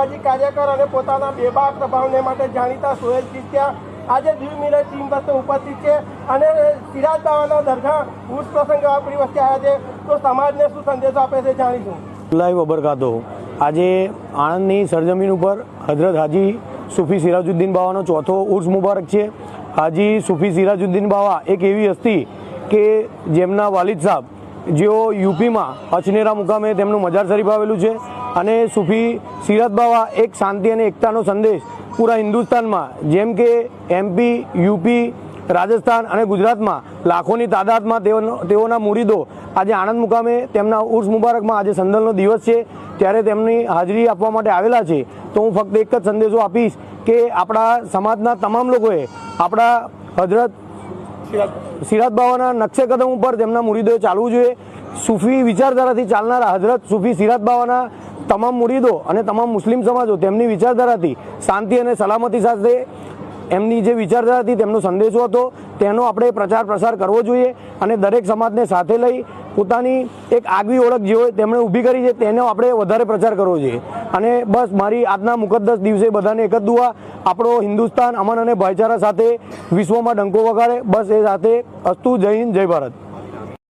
સામાજિક કાર્યકર અને પોતાના બેબાક પ્રભાવને માટે જાણીતા સોહેલ ચિસ્તિયા આજે દીવ મિરર ટીમ પાસે ઉપસ્થિત છે અને સિરાજ બાવાના દરગાહ ઉર્સ પ્રસંગે આપણી વચ્ચે આવ્યા છે. તો સમાજને શું સંદેશો આપે છે જાણીશું. લાઈવ વબરકાતો, આજે આણંદની સરજમીન ઉપર હજરત હાજી સુફી સિરાજુદ્દીન બાવાનો ચોથો ઉર્સ મુબારક છે. હાજી સુફી સિરાજુદ્દીન બાવા એક એવી હસ્તી કે જેમના વાલિદ સાહેબ જેઓ યુપીમાં અચનેરા મુકામે તેમનું મજાર શરીફ આવેલું છે. અને સુફી સિરત બાવા એક શાંતિ અને એકતાનો સંદેશ પૂરા હિન્દુસ્તાનમાં. જેમ કે એમપી યુપી રાજસ્થાન અને ગુજરાતમાં લાખોની તાદાદમાં તેઓનો તેઓના મુરીદો આજે આણંદ મુકામે તેમના ઉર્સ મુબારકમાં આજે સંદલનો દિવસ છે. ત્યારે તેમની હાજરી આપવા માટે આવેલા છે. તો હું ફક્ત એક જ સંદેશો આપીશ કે આપણા સમાજના તમામ લોકોએ આપણા હજરત સિરાજ બાવાના નકશે કદમ ઉપર તેમના મુરીદોએ ચાલવું જોઈએ. સૂફી વિચારધારાથી ચાલનારા હજરત સૂફી સિરાજ બાવાના તમામ મુરીદો અને તમામ મુસ્લિમ સમાજો તેમની વિચારધારાથી શાંતિ અને સલામતી સાથે એમની જે વિચારધારા હતી તેમનો સંદેશો હતો, તેનો આપણે પ્રચાર પ્રસાર કરવો જોઈએ અને દરેક સમાજને સાથે લઈ પોતાની એક આગવી ઓળખ જે હોય તેમણે ઊભી કરી છે, તેનો આપણે વધારે પ્રચાર કરવો જોઈએ. અને બસ મારી આજના મુકદ્દસ દિવસે બધાને એક જ દુઆ, આપણો હિન્દુસ્તાન અમન અને ભાઈચારા સાથે વિશ્વમાં ડંકો વગાડે. બસ એ સાથે અસ્તુ, જય હિન્દ, જય ભારત.